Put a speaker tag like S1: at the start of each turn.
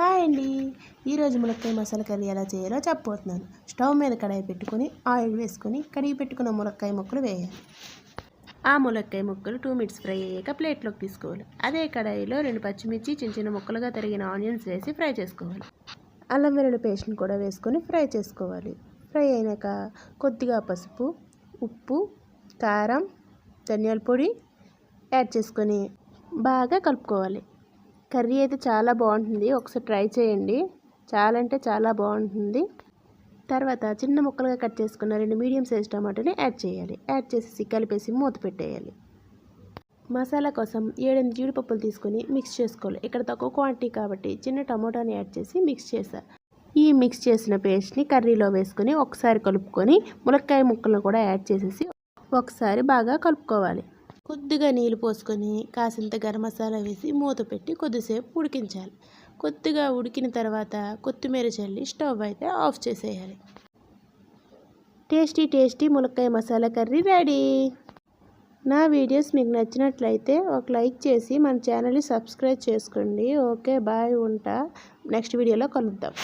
S1: Hi అండి. ఈరోజు ములక్కాయ మసాలా కర్రీ ఎలా చేయాలో చెప్పబోతున్నాను. స్టవ్ మీద కడాయి పెట్టుకొని ఆయిల్ వేసుకొని కడిగి పెట్టుకున్న ములక్కాయ ముక్కలు వేయాలి. ఆ ములక్కాయ ముక్కలు టూ మినిట్స్ ఫ్రై అయ్యాక ప్లేట్లోకి తీసుకోవాలి. అదే కడాయిలో రెండు పచ్చిమిర్చి చిన్న చిన్న ముక్కలుగా తరిగిన ఆనియన్స్ వేసి ఫ్రై చేసుకోవాలి. అల్లం వెల్లుల్లి పేస్ట్ని కూడా వేసుకొని ఫ్రై చేసుకోవాలి. ఫ్రై అయినాక కొద్దిగా పసుపు ఉప్పు కారం ధనియాల పొడి యాడ్ చేసుకొని బాగా కలుపుకోవాలి. కర్రీ అయితే చాలా బాగుంటుంది. ఒకసారి ట్రై చేయండి. చాలా అంటే చాలా బాగుంటుంది. తర్వాత చిన్న ముక్కలుగా కట్ చేసుకున్న రెండు మీడియం సైజ్ టమాటాని యాడ్ చేయాలి. యాడ్ చేసేసి కలిపేసి మూత పెట్టేయాలి. మసాలా కోసం ఏడెనిమిది జీడిపప్పులు తీసుకొని మిక్స్ చేసుకోవాలి. ఇక్కడ తక్కువ క్వాంటిటీ కాబట్టి చిన్న టమోటాని యాడ్ చేసి మిక్స్ చేసా. ఈ మిక్స్ చేసిన పేస్ట్ని కర్రీలో వేసుకొని ఒకసారి కలుపుకొని ములక్కాయ ముక్కలను కూడా యాడ్ చేసేసి ఒకసారి బాగా కలుపుకోవాలి. కొద్దిగా నీళ్ళు పోసుకొని కాసింత గరం మసాలా వేసి మూత పెట్టి కొద్దిసేపు ఉడికించాలి. కొద్దిగా ఉడికిన తర్వాత కొత్తిమీర చల్లి స్టవ్ అయితే ఆఫ్ చేసేయాలి. టేస్టీ టేస్టీ ములక్కాయ మసాలా కర్రీ రెడీ. నా వీడియోస్ మీకు నచ్చినట్లయితే ఒక లైక్ చేసి మన ఛానల్ని సబ్స్క్రైబ్ చేసుకోండి. ఓకే బాయ్ ఉంటా. నెక్స్ట్ వీడియోలో కలుద్దాం.